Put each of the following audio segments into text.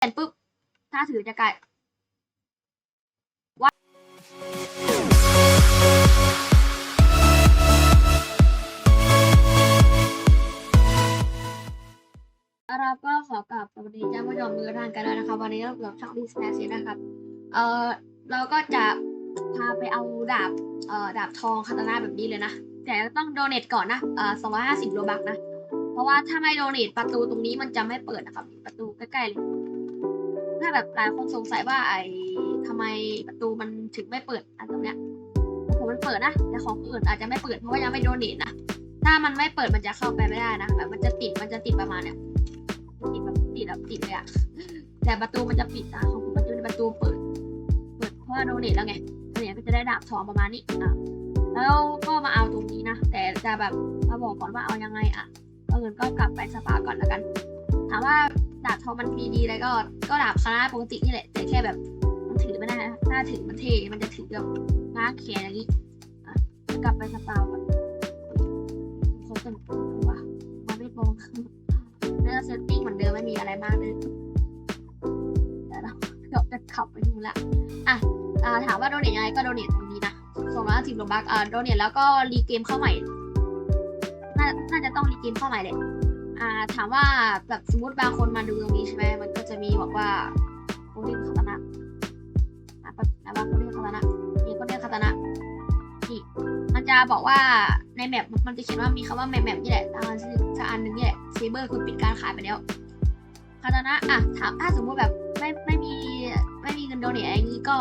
เปลี่ยนปุ๊บ ถ้าถือจะกลายเราก็ขอกลับสวัสดีเจ้าผู้ชมมือทางกันแล้วนะครับ วันนี้เราอยู่กับช่องดิสแนสนะครับ เออเราก็จะพาไปเอาดาบ เอ่อ ดาบทองคาตานาแบบนี้เลยนะ แต่ต้องโดเนทก่อนนะ เอ่อสองร้อยห้าสิบโลบักนะ เพราะว่าถ้าไม่โดเนทประตูตรงนี้มันจะไม่เปิดนะครับ ประตูใกล้ๆเลย ถ้าแบบหลายคนสงสัยว่าไอ้ทำไมประตูมันถึงไม่เปิดอันตรงเนี้ยผมมันเปิดนะแต่ของอื่นอาจจะไม่เปิดเพราะว่ายังไม่โดเนทนะถ้ามันไม่เปิดมันจะเข้าไปไม่ได้นะแบบมันจะติดมันจะติดประมาณเนี้ยติดแบบติดแบบติดเลยอะแต่ประตูมันจะปิดนะของผมมันจะเป็นประตูเปิด เปิดเพราะว่าโดเนทแล้วไงเนี่ยก็จะได้ดาบทองประมาณนี้อะแล้วก็มาเอาตรงนี้นะแต่จะแบบมาบอกก่อนว่าเอายังไงอะก็เงินก็กลับไปสปาก่อนแล้วกัน ถามว่า ดาบทองมันมีดีอะไรก็ก็ดาบคาราปกตินี่แหละ แต่แค่แบบมันถือไม่ได้นะถ้าถือมันเท่มันจะถือแบบง้าแขนอย่างนี้กลับไปสปาก่อนเขาเป็นว่ามันไม่โปรงเนื้อเซตติ้งเหมือนเดิมไม่มีอะไรมากเลยเดี๋ยวเราจะขับไปดูละอะอ่าถามว่าโดเนทยังไงก็โดเนทตรงนี้นะสองร้อยสิบโลบักอ่าโดเนทแล้วก็รีเกมเข้าใหม่น่าน่าจะต้องรีเกมเข้าใหม่เลย อ่าถามว่าแบบสมมติบางคนมาดูตรงนี้ใช่ไหมมันก็จะมีบอกว่าโคเรียนคาตานะอะป๊บนะว่าโคเรียนคาตานะนี่โคเรียนคาตานะนี่มันจะบอกว่าในแมปมันจะเขียนว่ามีคำว่าแมปแมปนี่แหละอ่าจะอันหนึ่งนี่แหละเซเบอร์คุณปิดการขายไปแล้วคาตานะอะถามถ้าสมมติแบบไม่ไม่มีไม่มีเงินโดเนทอะไรอย่างนี้ก็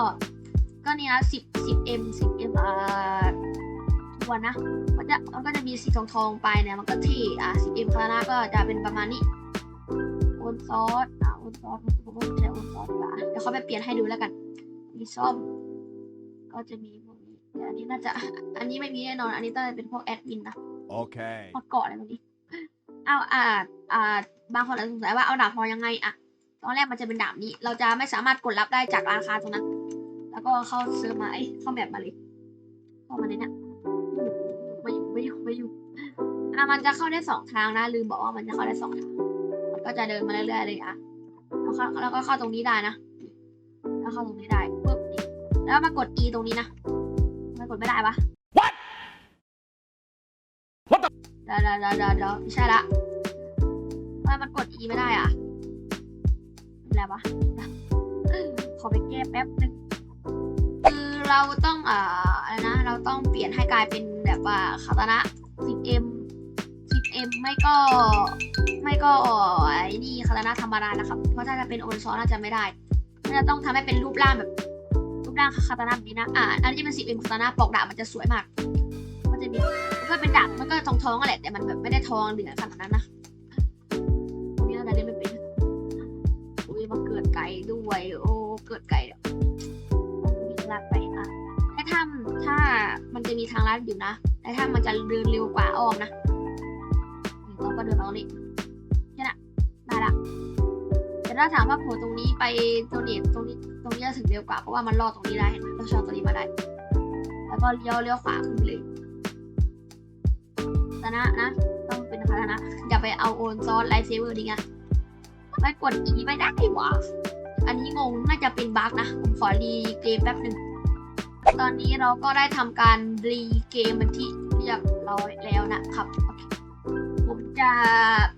ก็นี่นะสิบสิบเอ็มสิบเอ็มอ่า ทวนนะมันจะมันก็จะมีสีทองทองๆไปเนี่ยมันก็ที่อะสีเอ็มคาราก็จะเป็นประมาณนี้โอนซอสอะโอนซอสผมก็ใช้โอนซอสดีกว่าเดี๋ยวเขาไปเปลี่ยนให้ดูแล้วกัน มีส้มก็จะมีพวกนี้แต่อันนี้น่าจะอันนี้ไม่มีแน่นอน อันนี้ต้องเป็นพวกแอดมินนะ Okay. มาเกาะอะไรพวกนี้เอาอ่าอ่าบางคนอาจจะสงสัยว่าเอาดาบทองยังไงอะตอนแรกมันจะเป็นดาบนี้ เราจะไม่สามารถกดรับได้จากร้านค้าตรงนั้น แล้วก็เข้าเซิร์ฟมาเอ้ยเข้าแมปมาเลยเข้ามาในเนี้ยไม่อยู่ ไม่อยู่ไม่อยู่อะมันจะเข้าได้สองทางนะ ลืมบอกว่ามันจะเข้าได้สองทางมันก็จะเดินมาเรื่อยๆเลยอะแล้วเข้าแล้วก็เข้าตรงนี้ได้นะแล้วเข้าตรงนี้ได้ปุ๊บนี่แล้วมากด E ตรงนี้นะมันกดไม่ได้ปะ What? What the- เดี๋ยวเดี๋ยวเดี๋ยวเดี๋ยวเดี๋ยวไม่ใช่ละทำไมมันกด E ไม่ได้อะเป็นไรวะขอไปแก้แป๊บนึงคือเราต้องอ่าอะไรนะ เราต้องเปลี่ยนให้กลายเป็นแบบว่าคาตานะ 10m 10m ไม่ก็ไม่ก็ไอ้นี่คาตานะธรรมดานะครับ เพราะถ้าจะเป็นโอนซอนน่าจะไม่ได้น่าจะต้องทำให้เป็นรูปร่างแบบ รูปร่างคาตานะแบบนี้นะ อ่า อันนี้เป็น 10m คาตานะปอกดาบมันจะสวยมาก มันจะมีมันก็เป็นดาบมันก็ทองทองอะแหละแต่มันแบบไม่ได้ทองเหลืองขนาดนั้นนะตรงนี้เราจะเล่นไม่เป็นอุ้ยมาเกิดไก่ด้วย โอ้ เกิดไก่มีลัดไปอะในถ้ำถ้ามันจะมีทางลัดอยู่นะ ในถ้ำมันจะเดินเร็วกว่าอ้อมนะนี่เราก็เดินมาตรงนี้แค่นั้นได้ละแต่ถ้าถามว่าโผล่ตรงนี้ไปตรงนี้ตรงนี้ตรงนี้จะถึงเร็วกว่าเพราะว่ามันลอดตรงนี้ได้เห็นไหมเราชอบตรงนี้มาได้ แล้วก็เลี้ยวเลี้ยวขวาขึ้นไปเลยตนะนะต้องเป็นคาตนะอย่าไปเอาโอนซอสไลท์เซเวอร์ดีไงไม่กดอีไม่ได้หวะอันนี้งงน่าจะเป็นบั๊กนะ ผมขอรีเกมแป๊บหนึ่ง ตอนนี้เราก็ได้ทำการรีเกมเป็นที่เรียบร้อยแล้วนะครับ ผมจะ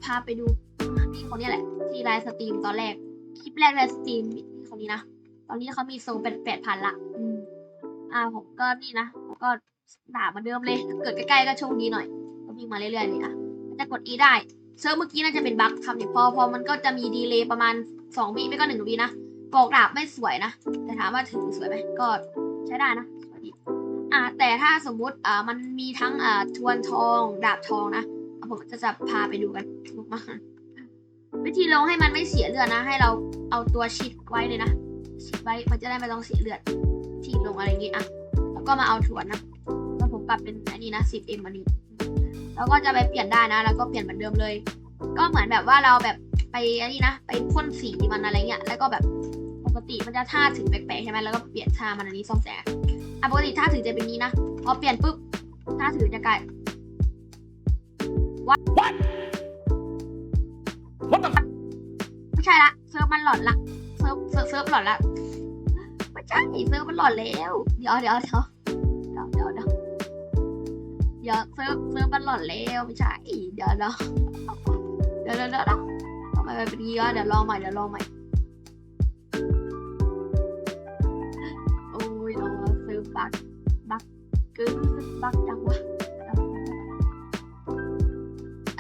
พาไปดูพี่คนนี้แหละ ที่ไลฟ์สตรีมตอนแรก คลิปแรกไลฟ์สตรีมพี่คนนี้นะ ตอนนี้เขามีโซนเป็นแปดพันละอืมอ่าผมก็นี่นะผมก็ด่าเหมาเดิมเลยถ้าเกิดใกล้ๆก็โชคดีหน่อย ก็วิ่งมาเรื่อยๆเลยอะจะกด E ได้เซิร์ฟเมื่อกี้น่าจะเป็นบั๊กทำเนี่ยพอพอมันก็จะมีดีเลย์ประมาณสองวิไม่ก็หนึ่งวินะปอกดาบไม่สวยนะ แต่ถามว่าถือสวยไหมก็ ใช้ได้นะสวยดีอ่าแต่ถ้าสมมุติอ่ามันมีทั้งอ่าทวนทองดาบทองนะอะผมจะจะพาไปดูกันมากวิธีลงให้มันไม่เสียเลือดนะ ให้เราเอาตัวชิดไว้เลยนะชิดไว้มันจะได้ไม่ต้องเสียเลือดวิธีลงอะไรอย่างงี้อะแล้วก็มาเอาถ่วนนะแล้วผมปรับเป็นอันนี้นะ 10m อันนี้แล้วก็จะไปเปลี่ยนได้นะ แล้วก็เปลี่ยนเหมือนเดิมเลย ก็เหมือนแบบว่าเราแบบไปอันนี้นะ ไปพ่นสีมันอะไรเงี้ย แล้วก็แบบ ปกติมันจะท่าถึงแปลกๆใช่ไหมแล้วก็เปลี่ยนท่ามันอันนี้ซ่อมแสงอะปกติท่าถือจะเป็นนี้นะพอเปลี่ยนปุ๊บท่าถือจะกลาย What? What the? f- ไม่ใช่ละเซิร์ฟมันหลอนละเซิร์ฟเซิร์ฟเซิร์ฟหลอนละไม่ใช่เซิร์ฟมันหลอนแล้วเดี๋ยวเดี๋ยวเดี๋ยวเดี๋ยวเดี๋ยวเดี๋ยวเดี๋ยวเซิร์ฟเซิร์ฟมันหลอนแล้วไม่ใช่เดี๋ยวเดี๋ยวเดี๋ยวเดี๋ยวเดี๋ยวเดี๋ยวทำไมมันเป็นอย่างงี้วะเดี๋ยวลองใหม่เดี๋ยวลองใหม่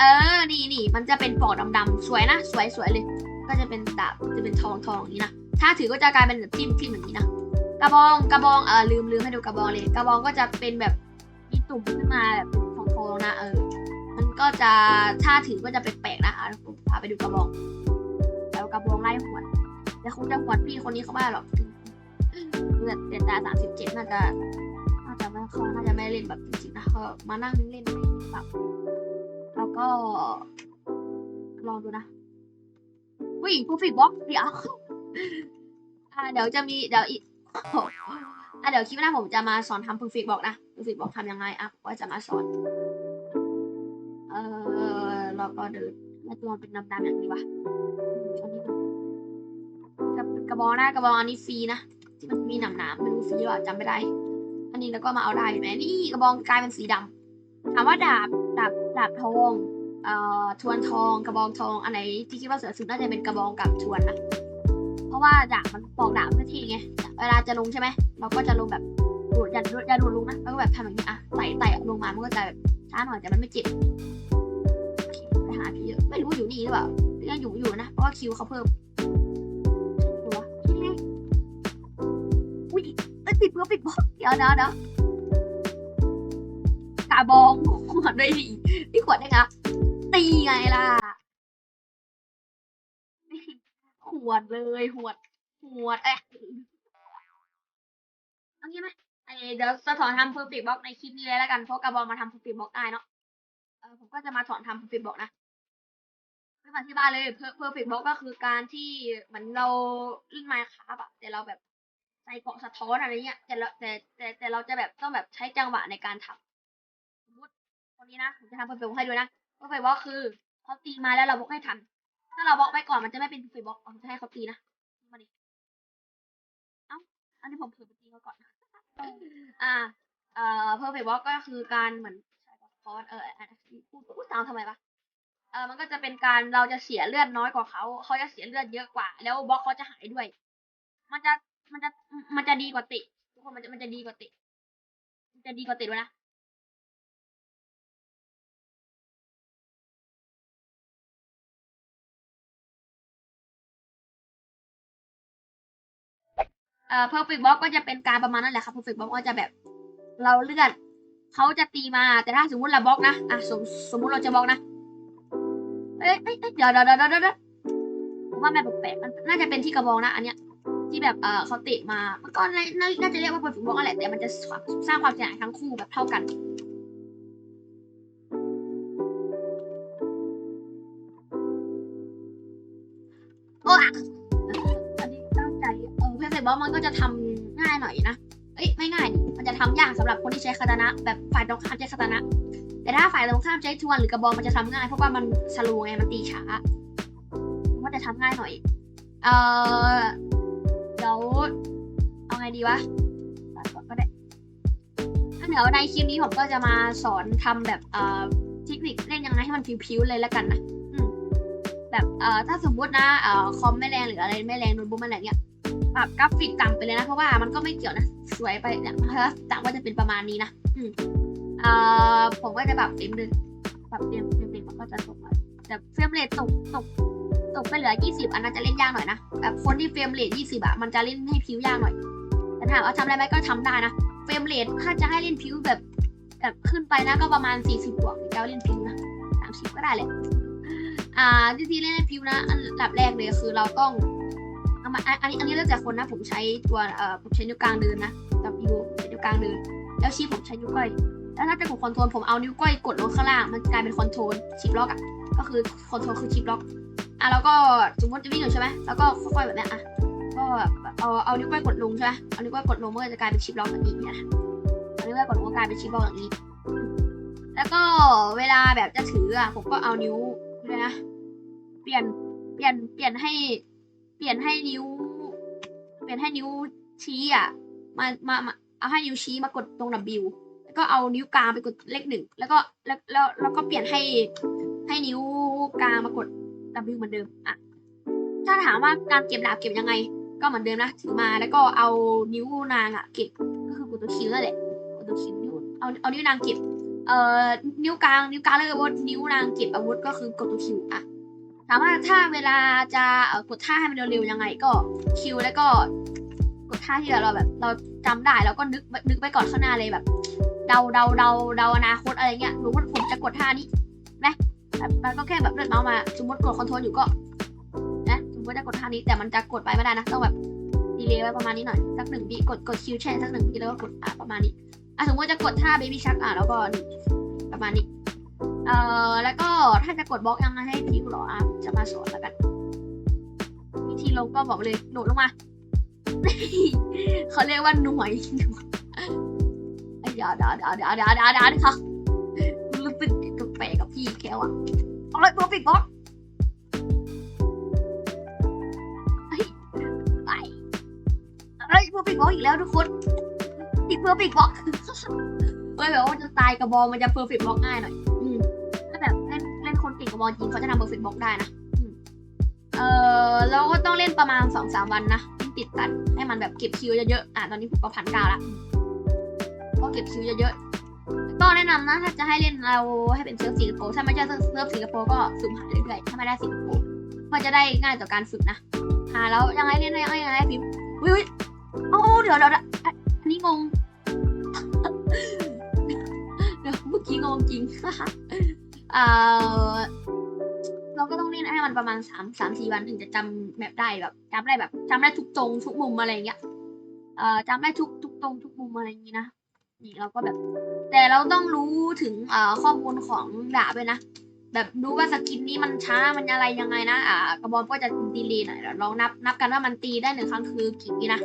เออ นี่นี่มันจะเป็นปอกดำๆสวยนะ สวยสวยเลย ก็จะเป็นดาบจะเป็นทองทองอย่างนี้นะ ถ้าถือก็จะกลายเป็นแบบทิ่มทิ่มอย่างนี้นะ กระบอง กระบอง เออลืมลืมให้ดูกระบองเลย กระบองก็จะเป็นแบบมีตุ่มขึ้นมาแบบทองทองนะ เออ มันก็จะถ้าถือก็จะแปลกๆนะคะผมพาไปดูกระบองแล้วกระบองไล่หวดแต่คงจะหวดพี่คนนี้เขาบ้าหรอกเลือดเดือนตาสามสิบเจ็ดน่าจะน่าจะไม่เขาน่าจะไม่เล่นแบบจริงๆนะเขามานั่งเล่นแบบ ก็ลองดูนะวิ่งฟูฟิกบล็อกเดี๋ยวอ่าเดี๋ยวจะมีเดี๋ยวอีกอะเดี๋ยวคลิปหน้าผมจะมาสอนทำ perfect box นะ perfect box ทำยังไงอะผมก็จะมาสอนเออเราก็เดินไม่ตัวมันเป็นดำๆอย่างนี้วะอันนี้กระกระบองนะกระบองอันนี้ฟรีนะที่มันมีหนามหนามๆไม่รู้ฟรีหรือเปล่าจำไม่ได้ อันนี้แล้วก็มาเอาได้เห็นไหมนี่กระบองกลายเป็นสีดำถามว่าดาบ ดาบดาบทองเอ่อทวนทองกระบองทองอันไหนที่คิดว่าสวยสุดน่าจะเป็นกระบองกับทวนนะเพราะว่าดาบมันปอกดาบไม่ทีไงเวลาจะลงใช่ไหมเราก็จะลงแบบโดดอย่าอย่าโดดลงนะแล้วก็แบบทำอย่างนี้อะไต่ไต่ลงมามันก็จะแบบช้าหน่อยแต่มันไม่เจ็บไปหาพี่เยอะไม่รู้อยู่นี่หรือเปล่ายังอยู่อยู่นะเพราะว่าคิวเขาเพิ่มดูวะนี่ไงอุ้ยเอ้ยปิดเพื่อปิดบล็อกเดี๋ยวเดี๋ยวเดี๋ยว กาบองขวดด้วยดิพี่ขวดได้ไงตีไงล่ะขวดเลยขวดขวดเอ๊ะเอางี้ไหมไอเดี๋ยวจะสอนทำ perfect box ในคลิปนี้เลยแล้วกันเพราะกระบองมาทำ perfect box ได้เนาะเออผมก็จะมาสอนทำ perfect box นะไม่มาที่บ้านเลย Per- perfect box ก็คือการที่เหมือนเราเล่นไมค์ครับอะแต่เราแบบใส่เกาะสะท้อนอะไรเงี้ยแต่เราแต่แต่แต่เราจะแบบต้องแบบใช้จังหวะในการทำ คนนี้นะผมจะทำเพอร์เฟกต์ให้ดูนะเพอร์เฟกต์ว่าคือเขาตีมาแล้วเราบล็อกให้ทัน ถ้าเราบล็อกไปก่อนมันจะไม่เป็นเพอร์เฟกต์บล็อกผมจะให้เขาตีนะมาดิเอ้าอันนี้ผมเผื่อไปตีเขาก่อนอ่าเอ่อเพอร์เฟกต์บล็อกก็คือการเหมือนใช้สะท้อนเอออะพูดพูดตามทำไมปะเออมันก็จะเป็นการเราจะเสียเลือดน้อยกว่าเขาเขาจะเสียเลือดเยอะกว่า แล้วบล็อกเขาจะหายด้วย มันจะมันจะมันจะดีกว่าติทุกคนมันจะมันจะดีกว่าติมันจะดีกว่าติด้วยนะ เอ่อ perfect box ก็จะเป็นการประมาณนั้นแหละครับ perfect box ก็จะแบบเราเลือนเขาจะตีมาแต่ถ้าสมมุติเราบล็อกนะอะสมสมมุติเราจะบล็อกนะเอ้ยเอ้ยเดี๋ยวเดี๋ยวเดี๋ยวเดี๋ยวเดี๋ยวผมว่าแม่แปลกๆมันน่าจะเป็นที่กระบองนะ อันเนี้ยที่แบบเออเขาเตะมามันก็น่าน่าน่าจะเรียกว่าเป็นฟุตบอลอะไรแต่มันจะสร้างความเสียหายทั้งคู่แบบเท่ากัน เออเพเซบอลมันก็จะทำง่ายหน่อยนะเอ้ยไม่ง่าย มันจะทำยากสำหรับคนที่ใช้คาตานะ แบบฝ่ายตรงข้ามใช้คาตานะ แต่ถ้าฝ่ายตรงข้ามใช้ทวนหรือกระบองมันจะทำง่ายเพราะว่ามันสโลว์ไงมันตีช้ามันก็จะทำง่ายหน่อย เออเดี๋ยวเอาไงดีวะตัดก่อนก็ได้ถ้าเดี๋ยวในคลิปนี้ผมก็จะมาสอนทำแบบเอ่อเทคนิคเล่นยังไงให้มันผิวๆเลยแล้วกันนะแบบเอ่อถ้าสมมุตินะเอ่อคอมไม่แรงหรืออะไรไม่แรงโน้ตบุ๊กไม่แรงเนี่ย ปรับกราฟิกต่ำไปเลยนะ เพราะว่ามันก็ไม่เกี่ยวนะ สวยไปเนี่ยต่างว่าจะเป็นประมาณนี้นะอืมเอ่อผมก็จะปรับเฟรมดึงปรับเฟรมเฟรมเรทมันก็จะตกมาแต่เฟรมเรทตกตกตกไปเหลือ 20 อันนั้นจะเล่นยากหน่อยนะแบบคนที่เฟรมเรท20อะมันจะเล่นให้พิ้วยากหน่อยแต่ถามว่าทำได้ไหมก็ทำได้นะเฟรมเรทถ้าจะให้เล่นพิ้วแบบแบบขึ้นไปนะก็ประมาณ 40บวกถึงจะเล่นพิ้วนะ30ก็ได้แหละอ่าวิธีเล่นพิ้วนะอันดับแรกเลยคือเราต้อง อามาอันอันนี้อันนี้เริ่มจากคนนะ ผมใช้ตัวเอ่อผมใช้นิ้วกลางเดินนะกับยูใช้นิ้วกลางเดิน แล้วชี้ผมใช้นิ้วก้อยแล้วถ้าจะกดคอนโทรลผมเอานิ้วก้อยกดลงข้างล่างมันกลายเป็นคอนโทรลชิปล็อกอะก็คือคอนโทรลคือชิปล็อกอะแล้วก็สมมติจะวิ่งอยู่ใช่ไหมแล้วก็ค่อยๆแบบนี้อะก็เอาเอานิ้วก้อยกดลงใช่ไหมเอานิ้วก้อยกดลงมันก็จะกลายเป็นชิปล็อกแบบนี้นี่ยเอานิ้วก้อยกดลงก็กลายเป็นชิปล็อกอย่างนี้ แล้วก็เวลาแบบจะถืออะผมก็เอานิ้วเลยนะ เปลี่ยนเปลี่ยนเปลี่ยนให้ ปลี่ยนให้นิ้ว เปลี่ยนให้นิ้วชี้อะมามามาเอาให้นิ้วชี้มากดตรง W แล้วก็เอานิ้วกลางไปกดเลขหนึ่งแล้วก็แล้วแล้วแล้วก็เปลี่ยนให้ให้นิ้วกลางมากด W เหมือนเดิมอะถ้าถามว่าการเก็บดาบเก็บยังไง ก็เหมือนเดิมนะถือมาแล้วก็เอานิ้วนางอะเก็บก็คือกดตัวคิวนั่นแหละกดตัวคิวนิ้วเอาเอานิ้วนางเก็บเอ่อนิ้วกลางนิ้วกลางแล้วก็อาวุธนิ้วนางเก็บอาวุธก็คือกดตัวคิวอะ ถามว่าถ้าเวลาจะกดท่าให้มันเร็วๆยังไงก็คิวแล้วก็กดท่าที่เราแบบ เราจำได้แล้วก็นึกนึกไปก่อนข้างหน้าเลยแบบ เดาเดาเดาเดาอนาคตอะไรเงี้ยรู้ว่าผมจะกดท่านี้นะแบบมันก็แค่แบบเลื่อนเมาส์มาสมมติกดคอนโทรลอยู่ก็นะสมมติจะกดท่านี้แต่มันจะกดไปไม่ได้นะต้องแบบดีเลย์ไว้ประมาณนี้หน่อยสักหนึ่งวิกดกดคิวแช่สักหนึ่งวิแล้วก็กดอะประมาณนี้อะสมมติจะกดท่า baby shark อะแล้วก็ประมาณนี้เอ่อแล้วก็ถ้าจะกดบล็อกยังไงให้พิวเหรออะ มาสอนแล้วกันวิธีลงก็บอกเลยโดดลงมา เขาเรียกว่าหน่วยเดี๋ยวเดี๋ยวเดี๋ยวเดี๋ยวเดี๋ยวเดี๋ยวเดี๋ยวค่ะรู้สึกกับแปกับพี่แค่ว่ะเอาเลยตัวปิดบล็อกไปเฮ้ยเพื่อปิดบล็อกอีกแล้วทุกคนอีดเพื่อปิดบล็อกเฮ้ยแบบว่าจะตายกระบองมันจะเพอร์เฟกต์บล็อกง่ายหน่อย อืมถ้าแบบเล่นเล่นคนติดกระบองจริงเขาจะทำเพอร์เฟกต์บล็อกได้นะ เออเราก็ต้องเล่นประมาณสองสามวันนะ ติดกันให้มันแบบเก็บคิวเยอะๆอะตอนนี้ผมก็พันเก้าละก็เก็บคิวเยอะๆก็แนะนำนะถ้าจะให้เล่นเราให้เป็นเซิร์ฟสิงคโปร์ถ้าไม่ใช่เซิร์ฟสิงคโปร์ก็สุ่มหาเรื่อยๆถ้าไม่ได้สิงคโปร์ก็จะได้ง่ายต่อการฝึกนะหาแล้วยังไงเล่นยังไงยังไงพิมพ์อุ้ยอุ้ยโอ้เดี๋ยวเดี๋ยวอันนี้งงเดี๋ยวเมื่อกี้งงจริงอ่อ เราก็ต้องเล่นให้มันประมาณสามสามสี่วันถึงจะจำแบบได้แบบจำได้แบบจำได้ทุกตรงทุกมุมอะไรอย่างเงี้ยเอ่อจำได้ทุกทุกตรงทุกมุมอะไรอย่างงี้นะนี่เราก็แบบ แต่เราต้องรู้ถึงเอ่อข้อมูลของดาบด้วยนะแบบดูว่าสกินนี้มันช้ามันอะไรยังไงนะอ่ากระบอกก็จะดีเลย์หน่อยเดี๋ยวลองนับนับกันว่ามันตีได้หนึ่งครั้งคือกี่วินะ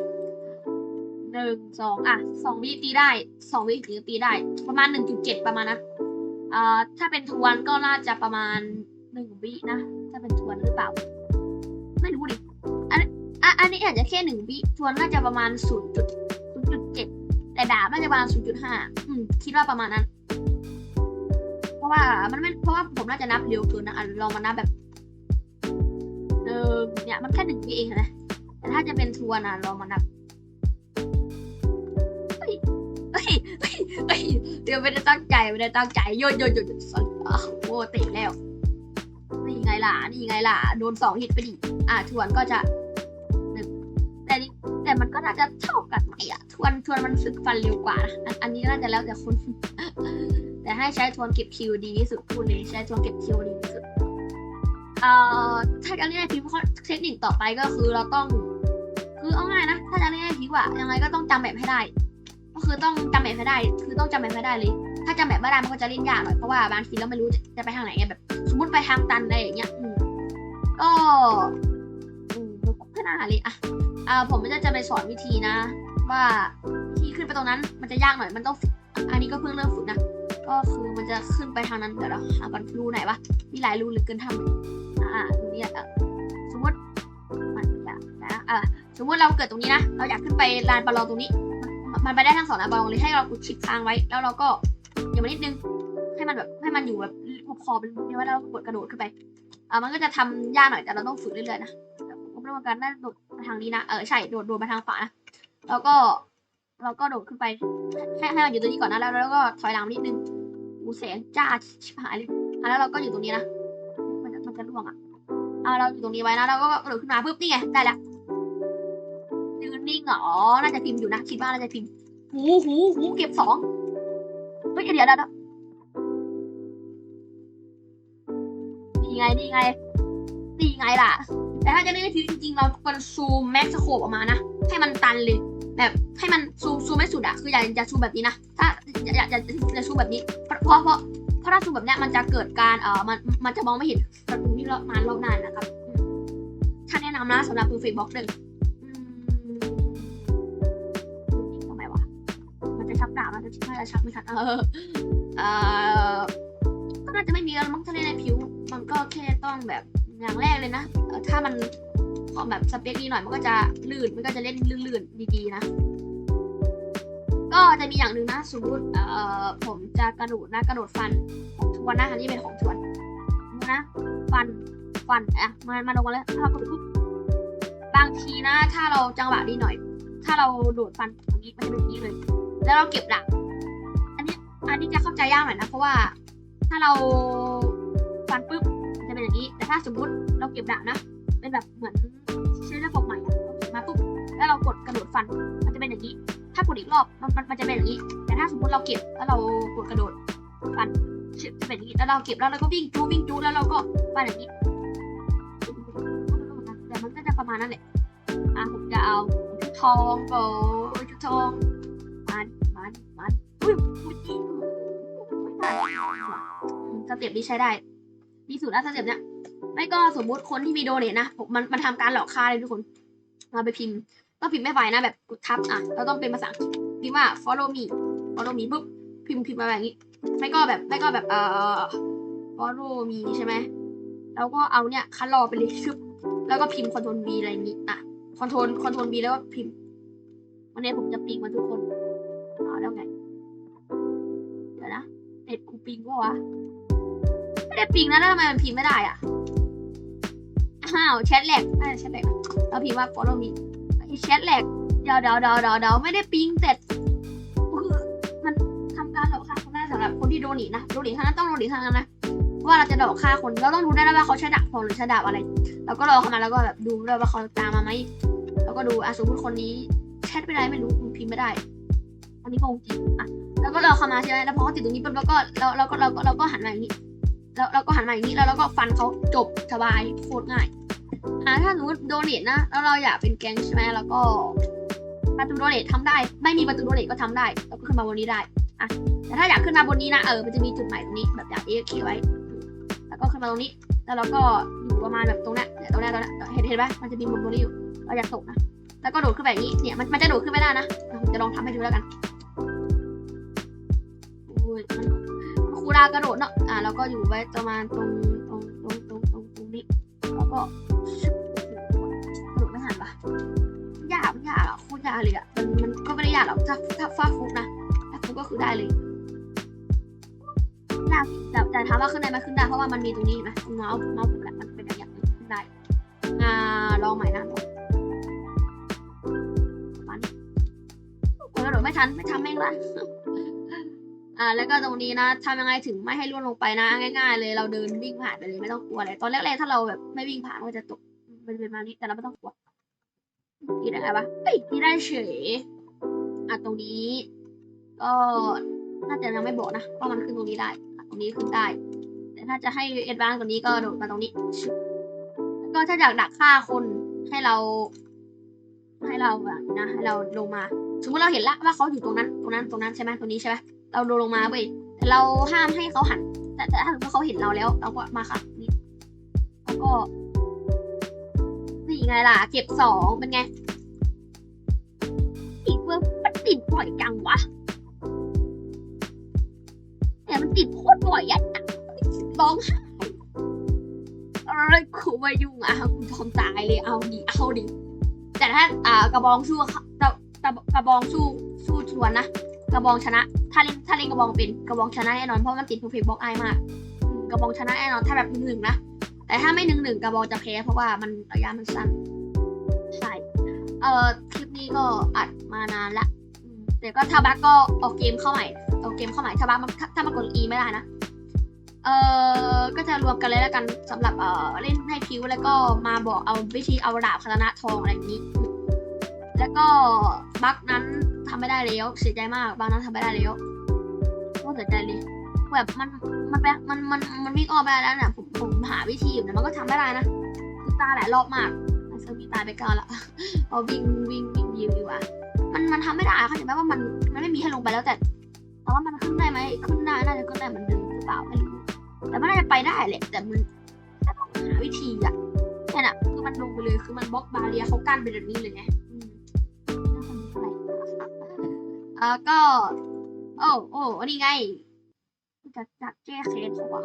หนึ่งสองอะสองวิตีได้สองวิถึงตีได้ ประมาณหนึ่งจุดเจ็ดประมาณนั้นอ่าถ้าเป็นทวนก็น่าจะประมาณ หนึ่งวินะถ้าเป็นทวนหรือเปล่า ไม่รู้ดิอันอันนี้อาจจะแค่หนึ่งวิทวนน่าจะประมาณศูนย์จุดศูนย์จุดเจ็ดแต่ดาบน่าจะประมาณศูนย์จุดห้าอืมคิดว่าประมาณนั้น เพราะว่ามันไม่เพราะว่าผมน่าจะนับเร็วเกินนะอะลองมานับแบบ เออเนี่ยมันแค่หนึ่งวิเองนะแต่ถ้าจะเป็นทวนอะลองมานับเฮ้ยเฮ้ยเฮ้ยเดี๋ยวไม่ได้ตั้งใจไม่ได้ตั้งใจโยนโยนโยนสอนอ้าวโอ้เตะแล้ว ไงล่ะ นี่ไงล่ะ โดนสองฮิตไปดิ อะทวนก็จะหนึ่งแต่นี่แต่มันก็น่าจะเท่ากันไหมอะ ทวนทวนมันสึกฟันเร็วกว่านะอันนี้น่าจะแล้วแต่คน แต่ให้ใช้ทวนเก็บคิวดีที่สุดพูดเลยใช้ทวนเก็บคิวดีที่สุด เอ่อ ถ้าจะเล่นไอพิมพ์เทคนิคต่อไปก็คือเราต้อง คือเอาง่ายนะ ถ้าจะเล่นไอพิมพ์อะยังไงก็ต้องจำแบบให้ได้ ก็คือต้องจำแบบให้ได้ คือต้องจำแบบให้ได้เลย ถ้าจำแบบไม่ได้มันก็จะเล่นยากหน่อยเพราะว่าบางทีเราไม่รู้จะไปทางไหนไงแบบ สมมติไปทางตันอะไรอย่างเงี้ยอืมก็อืมก็น่าเลยอะอ่าผมจะจะไปสอนวิธีนะ ว่าที่ขึ้นไปตรงนั้นมันจะยากหน่อยมันต้องอันนี้ก็เพิ่งเริ่มฝึกนะก็คือมันจะขึ้นไปทางนั้นเดี๋ยวเราหาก่อนรูไหนวะมีหลายรูเหลือเกินทำอ่ารูนี้อะสมมติมันอยากนะอ่าสมมติเราเกิดตรงนี้นะเราอยากขึ้นไปลานบอลลองตรงนี้ มันไปได้ทั้งสองลานบอลลองเลยให้เรากดชิปค้างไว้ แล้วเราก็ อย่ามานิดนึง ให้มันแบบให้มันอยู่แบบพอเป็นเรียว่าเรากดกระโดดขึ้นไปอ่ามันก็จะทำยากหน่อยแต่เราต้องฝึกเรื่อยๆนะผมเริ่มการได้โดดมาทางนี้นะเออใช่โดดโดดมาทางขวานะแล้วก็เราก็โดดขึ้นไปให้ให้มันอยู่ตรงนี้ก่อนนะแล้วแล้วก็ถอยหลังนิดนึงอูแสนจ้าชิบหายเลยอะแล้วเราก็อยู่ตรงนี้นะมันจะมันจะล่วงอะอ่าเราอยู่ตรงนี้ไว้นะเราก็กระโดดขึ้นมาปุ๊บนี่ไงได้ละยืนนิ่งเหรออ๋อน่าจะพิมพ์อยู่นะคิดว่าน่าจะพิมพ์หูหูหูเก็บสอง เฮ้ยเดี๋ยวเดี๋ยวนี่ไงนี่ไงนี่ไงล่ะ แต่ถ้าจะเล่นในพิวจริงๆ เราควรซูมแม็กซ์โคปออกมานะ ให้มันตันเลย แบบให้มันซูมซูมไม่สุดอะคืออย่าอย่าซูมแบบนี้นะ ถ้าอย่าอย่าอย่าซูมแบบนี้ เพราะเพราะเพราะถ้าซูมแบบเนี้ยมันจะเกิดการเอ่อมันมันจะมองไม่เห็นประตูที่เรามารอบหน้านะครับอืมถ้าแนะนำนะสำหรับ Perfect Box หนึ่ง จะชักดาบมันจะไม่จะชักไม่ชักเออเออก็น่าจะไม่มีอะไรมั้งถ้าเล่นในผิว มันก็แค่ต้องแบบอย่างแรกเลยนะถ้ามันคอแบบสเปคดีหน่อยมันก็จะลื่นมันก็จะเล่นลื่นๆดีๆนะ ก็จะมีอย่างหนึ่งนะสมมติเอ่อผมจะกระโดดนะกระโดดฟันของทวนนะอันนี้เป็นของทวนนะฟันฟันอะมามาลงมาเลยถ้าเรากดปุ๊บบางทีนะ ถ้าเราจังหวะดีหน่อย ถ้าเราโดดฟันอย่างนี้มันจะเป็นนี้เลย แล้วเราเก็บดาบอันนี้อันนี้จะเข้าใจยากหน่อยนะ เพราะว่าถ้าเราฟันปุ๊บจะเป็นอย่างนี้ แต่ถ้าสมมติเราเก็บดาบนะ เป็นแบบเหมือนใช้ระบบใหม่มาปุ๊บแล้วเรากดกระโดดฟันมันจะเป็นอย่างนี้ ถ้ากดอีกรอบมันมันจะเป็นอย่างนี้ แต่ถ้าสมมติเราเก็บแล้วเรากดกระโดดฟันจะเป็นอย่างนี้แล้วเราเก็บแล้วเราก็วิ่งจูวิ่งจูแล้วเราก็ฟันอย่างนี้แต่มันก็จะประมาณนั้นแหละอะผมจะเอาชุดทองโอ้ยชุดทอง อุ้ยสเต็ปนี้ใช้ได้ดีสุดแล้วสเต็ปเนี้ยไม่ก็สมมุติคนที่มีโดเนทนะผมมันมันทำการหลอกค่าเลยทุกคนมาไปพิมพ์ ต้องพิมพ์ไม่ไหวนะแบบกดทับอะเราต้องเป็นภาษาพิมพ์ว่า follow me follow me ปุ๊บพิมพ์พิมพ์มาแบบนี้ ไม่ก็แบบไม่ก็แบบเอ่อ follow me ใช่ไหมแล้วก็เอาเนี่ยคัดรอไปเลยชึบแล้วก็พิมพ์ control V อะไรนี้อะ control control V แล้วก็พิมพ์วันนี้ผมจะปิงมาทุกคนอ่าแล้วไง เน็ตกูปิงวะวะไม่ได้ปิงนะแล้วทำไมมันพิมพ์ไม่ได้อะอ้าวแชทแหลกน่าจะแชทแหลกเราพิมพ์ว่า follow me แชทแหลกเดี๋ยวเดี๋ยวเดี๋ยวเดี๋ยวเดี๋ยวไม่ได้ปิงแต่มันทำการหลอกค่าคนได้สำหรับคนที่โดนหนีนะโดนหนีเท่านั้นต้องโดนหนีเท่านั้นนะว่าเราจะหลอกค่าคนเราต้องรู้ได้แล้วว่าเขาใช้ดาบทอหรือใช้ดาบอะไรแล้วก็รอเข้ามาแล้วก็แบบดูด้วยว่าเขาตามมาไหมแล้วก็ดูอะสมมติคนนี้แชทไปได้ไม่รู้พิมพ์ไม่ได้ อันนี้คงจริงอะแล้วก็รอเข้ามาใช่ไหมแล้วพอเขาติดตรงนี้ปุ๊บแล้วก็เราเราก็เราก็เราก็หันมาอย่างนี้แล้วเราก็หันมาอย่างนี้แล้วเราก็ฟันเขาจบสบายโคตรง่ายอ่าถ้าสมมติโดเนทนะแล้วเราอยากเป็นแก๊งใช่ไหมแล้วก็ประตูโดเนททำได้ ไม่มีประตูโดเนทก็ทำได้แล้วก็ขึ้นมาบนนี้ได้อะแต่ถ้าอยากขึ้นมาบนนี้นะเออมันจะมีจุดใหม่ตรงนี้แบบอยากเอ็กไว้ แล้วก็ขึ้นมาตรงนี้ แล้วเราก็อยู่ประมาณแบบตรงนี้นตรงนี้ตรงนี้เห็นเห็นปะมันจะมีมุมตรงนี้อยู่เราอยากตกนะแล้วก็โดดขึ้นไปอย่างนี้เนี่ยมันมันจะโดดขึ้นไม่ได้นะผมจะลองทำให้ดูแล้วกัน ยมันมันคูลดากระโดดเนาะอ่าเราก็อยู่ไว้ประมาณตรงตรงตรงตรงตรงตรงนี้แล้วก็กระโดดไม่ทันปะยากไม่ยากอะโคตรยากเลยอะมันมันก็ไม่ได้ยากหรอกถ้าถ้าฟาฟุกนะถ้าฟุกก็คือได้เลยยากแต่แต่ถามว่าขึ้นได้ไหมขึ้นได้เพราะว่ามันมีตรงนี้เห็นไหมเมาส์เมาส์แหละมันเป็นอย่างเงี้ยขึ้นได้อ่าลองใหม่นะลองประมานกระโดดไม่ทันไม่ทำแม่งละ อ่าแล้วก็ตรงนี้นะทำยังไงถึงไม่ให้ล่วงลงไปนะ ง่าย ๆ เลยเราเดินวิ่งผ่านไปเลยไม่ต้องกลัวอะไรตอนแรกๆถ้าเราแบบไม่วิ่งผ่านก็จะตกเป็นประมาณนี้แต่เราไม่ต้องกลัวตีได้ไงวะเฮ้ยตีได้เฉยอะตรงนี้ ก็น่าจะยังไม่บอกนะว่ามันขึ้นตรงนี้ได้ตรงนี้ขึ้นได้ แต่ถ้าจะให้เอ็ดวานซ์กว่านี้ก็โดดมาตรงนี้แล้วก็ถ้าอยากดักฆ่าคนให้เรา ให้เราแบบนี้นะให้เราลงมาสมมติเราเห็นละว่าเขาอยู่ตรงนั้น ตรงนั้นตรงนั้นใช่ไหมตรงนี้ใช่ไหม เราโดดลงมาเว้ยแต่เราห้ามให้เขาหัน แต่แต่ถ้าเขาเห็นเราแล้ว เราก็มาค่ะนี่แล้วก็นี่ไงล่ะ เก็บสองเป็นไงติดเพื่อมันติดบ่อยจังวะแต่มันติดโคตรบ่อยอะร้องไห้เอ้ยกูไม่ยุ่งอะกูทอมตายเลยเอาดิเอาดิแต่ถ้าอ่ากระบองสู้เขากระกระกระบองสู้สู้ชวนนะ กระบองชนะ ถ้าเล่นถ้าเล่นกระบองเป็นกระบองชนะแน่นอนเพราะมันติดเพอร์เฟกต์บล็อกไอมากกระบองชนะแน่นอนถ้าแบบหนึ่งหนึ่งนะแต่ถ้าไม่หนึ่งหนึ่งกระบองจะแพ้เพราะว่ามันระยะมันสั้นใช่เอ่อคลิปนี้ก็อัดมานานละแต่ก็ถ้าบักก็ออกเกมเข้าใหม่ออกเกมเข้าใหม่ถ้าบักมันถ้าถ้ามากด E ไม่ได้นะเอ่อก็จะรวมกันเลยแล้วกันสำหรับเอ่อเล่นให้พิวแล้วก็มาบอกเอาวิธีเอาดาบคาตนะทองอะไรอย่างนี้ แล้วก็บักนั้นำไม่ได้แล้วเสียใจมากบักนั้นทำไม่ได้แล้วก็เสียใจเลยแบบมันมันไปมันมันมันวิ่งออกไปแล้วเนี่ยผมผมหาวิธีอยู่นะมันก็ทำไม่ได้นะคือตาหลายรอบมากเซอร์มีตายไปก่อนละเอาวิ่งวิ่งวิ่งยิวดีกว่ามันมันทำไม่ได้เข้าใจไหมว่ามันมันไม่มีให้ลงไปแล้วแต่แต่ว่ามันขึ้นได้ไหมขึ้นได้น่าจะขึ้นได้เหมือนเดิมหรือเปล่าไม่รู้แต่มันน่าจะไปได้แหละแต่มันต้องหาวิธีอะเนี่ยน่ะคือมันลงไปเลยคือมันบล็อกบาเรียเขากั้นเป็นแบบนี้เลยไง แล้วก็ โอ้โอ้นี่ไง จะจะแก้เคสเขาบอก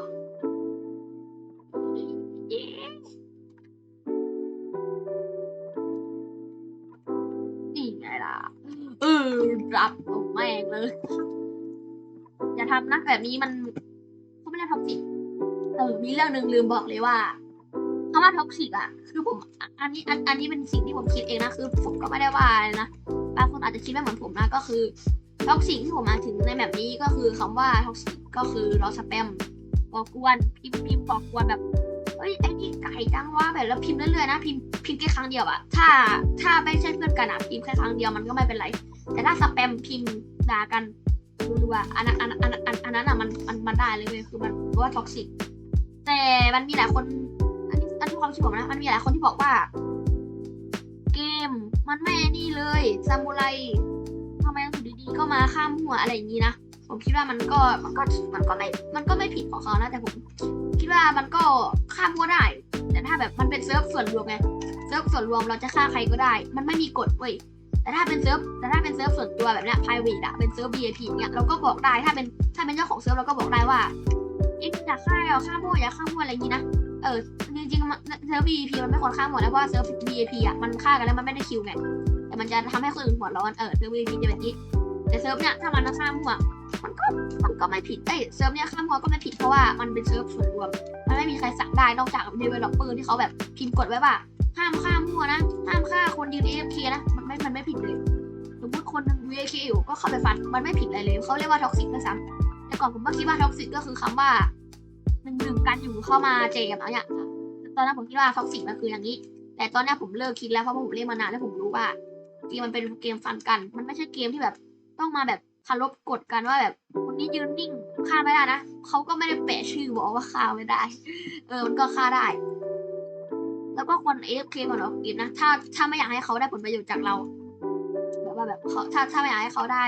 นี่ไงล่ะ เออ รับโอ้แม่งเลย อย่าทำนะแบบนี้มันเขาไม่ได้ท็อกซิกเออ มีเรื่องหนึ่งลืมบอกเลยว่าคำว่าท็อกซิกอะ คือผม อันนี้ อัน อันนี้เป็นสิ่งที่ผมคิดเองนะ คือผมก็ไม่ได้ว่านะางคนอาจจะคิดไม่เหมือนผมนะก็คือท็อกซิกที่ผมมาถึงในแบบนี้ก็คือคำว่าท็อกซิกก็คือรอสแปมก่อกวนพิมพ์พิมพ์ก่อกวนแบบเอ้ยไอ้นี่ไก่จังว่าแบบแล้วพิมพ์เรื่อยๆนะพิมพ์พิมพ์แค่ครั้งเดียวอะถ้าถ้าไม่ใช่เพื่อนกันอะพิมพ์แค่ครั้งเดียวมันก็ไม่เป็นไร แต่ถ้าสแปมพิมพ์ด่ากันดูว่าอันนั้นอันนั้นอันอันอันนั้นอะมันมันมันได้เลยเว้ยคือมันเพราะว่าท็อกซิกแต่มันมีหลายคนอันนี้อันนี้ความคิดผมนะมันมีหลายคนที่บอกว่า ม มันไม่นี่เลยซามูไรทำไมอยู่ดีๆก็มาข้ามหัวอะไรอย่างนี้นะผมคิดว่ามันก็มันก็มันก็ไม่มันก็ไม่ผิดของเขานะแต่ผมคิดว่ามันก็ข้ามหัวได้ แต่ถ้าแบบมันเป็นเซิร์ฟส่วนรวมไงเซิร์ฟส่วนรวมเราจะฆ่าใครก็ได้ มันไม่มีกฎเว้ยแต่ถ้าเป็นเซิร์ฟแต่ถ้าเป็นเซิร์ฟส่วนตัวแบบเนี้ย private อะเป็นเซิร์ฟ VIP เนี่ยเราก็บอกได้ถ้าเป็นถ้าเป็นเจ้าของเซิร์ฟเราก็บอกได้ว่าเอ๊ะอยากฆ่าเอาฆ่ามั่วอยากฆ่ามั่วอะไรอย่างนี้นะ เออจริงๆมันเซิร์ฟ VIP มันไม่ควรฆ่าหมดนะเพราะว่าเซิร์ฟ VIP อะมันฆ่ากันแล้วมันไม่ได้คิวไงแต่มันจะทำให้คนอื่นหัวร้อนเออเซิร์ฟ VIP จะแบบนี้ แต่เซิร์ฟเนี่ยถ้ามันฆ่ามั่วมันก็มันก็ไม่ผิดเอ้ยเซิร์ฟเนี่ยฆ่ามั่วก็ไม่ผิดเพราะว่ามันเป็นเซิร์ฟส่วนรวมมันไม่มีใครสั่งได้นอกจาก developer ที่เขาแบบพิมพ์กฎไว้ว่าห้ามฆ่ามั่วนะห้ามฆ่าคนยืน AFK นะมันไม่มันไม่ผิดเลยสมมติคนนึง VAK อยู่ก็เข้าไปฟันมันไม่ผิดอะไรเลยเขาเรียกว่าท็อกซิกด้วยซ้ำแต่ก่อนผมก็คิดว่าท็อกซิกก็คือคำว่า หนึ่งกันอยู่เข้ามาเจมอะไรอย่างเงี้ยตอนนั้นผมคิดว่าท็อกซิกมันคืออย่างนี้ แต่ตอนนี้ผมเลิกคิดแล้วเพราะผมเล่นมานานแล้วผมรู้ว่าเกมมันเป็นเกมฟันกัน มันไม่ใช่เกมที่แบบต้องมาแบบคารพกฎกันว่าแบบคนนี้ยืนนิ่งฆ่าไม่ได้นะเขาก็ไม่ได้แปะชื่อบอกว่าฆ่าไม่ได้ เออมันก็ฆ่าได้ แล้วก็คน AFK ก่อนออกเกมนะถ้าถ้าไม่อยากให้เขาได้ผลประโยชน์จากเราแบบว่าแบบเขาถ้าถ้าไม่อยากให้เขาได้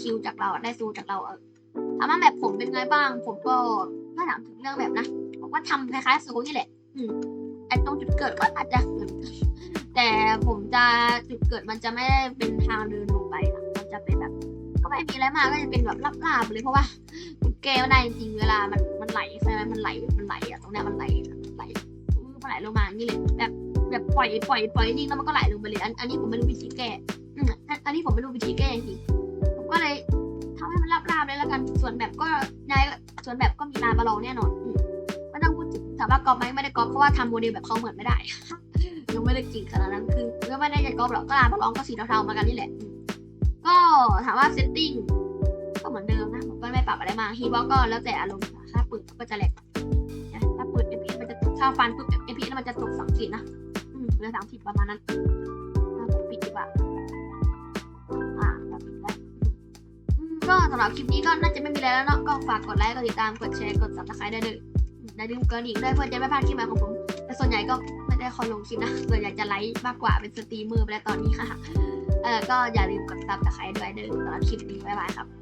คิวจากเราได้ซูจากเราเออถามว่าแบบผมเป็นไงบ้าง ผมก็ ถ้าถามถึงเรื่องแบบนะผมก็ทำคล้ายๆซูนี่แหละ อืมไอตรงจุดเกิดก็อาจจะเหมือนแต่ผมจะจุดเกิดมันจะไม่ได้เป็นทางเดินลงไปนะมันจะเป็นแบบ ก็ไม่มีอะไรมากก็จะเป็นแบบลาบๆเลยเพราะว่าแก้ไม่ได้จริงเวลามันมันไหลใช่ไหมมันไหลมันไหลอะตรงเนี้ยมันไหลไหลมันไหลลงมาอย่างนี้เลยแบบแบบปล่อยปล่อยปล่อยนิ่งแล้วมันก็ไหลลงไปเลยอันอันนี้ผมไม่รู้วิธีแก้อืมอันนี้ผมไม่รู้วิธีแก้จริงผมก็เลยทำให้มันราบๆเลยแล้วกัน ส่วนแบบก็นาย ส่วนแบบก็มีนายมาลองแน่นอนอมไม่ต้องพูดถึงถามว่ากรอบไหมไม่ได้กรอบเพราะว่าทำโมเดลแบบเขาเหมือนไม่ได้ยังไม่ได้จริงขนาดนั้นคือก็ไม่ได้จะกรอบหรอกก็นายมาลองก็สีเทาๆมากันนี่แหละ ก็ถามว่าเซตติ้งก็เหมือนเดิมนะผมก็ไม่ปรับอะไรมากฮีบอกก็แล้วแต่อารมณ์ถ้าเปิดก็จะแหลกนะถ้าเปิด FPS มันจะตกถ้าฟันปุ๊บ FPS มันจะตกสามขีดนะอืมเหลือสามขีดประมาณนั้น ก็สำหรับคลิปนี้ก็น่าจะไม่มีอะไรแล้วเนาะก็ฝากกดไลค์กดติดตามกดแชร์กด subscribe ได้เลยอืมอย่าลืมกดกระดิ่งด้วยเพื่อจะไม่พลาดคลิปใหม่ของผมแต่ส่วนใหญ่ก็ไม่ได้คอยลงคลิปนะส่วนใหญ่จะไลฟ์มากกว่าเป็นสตรีมเมอร์ไปแล้วตอนนี้ค่ะเออก็อย่าลืมกด subscribe ด้วยเด้อสำหรับคลิปนี้บ๊ายบายครับ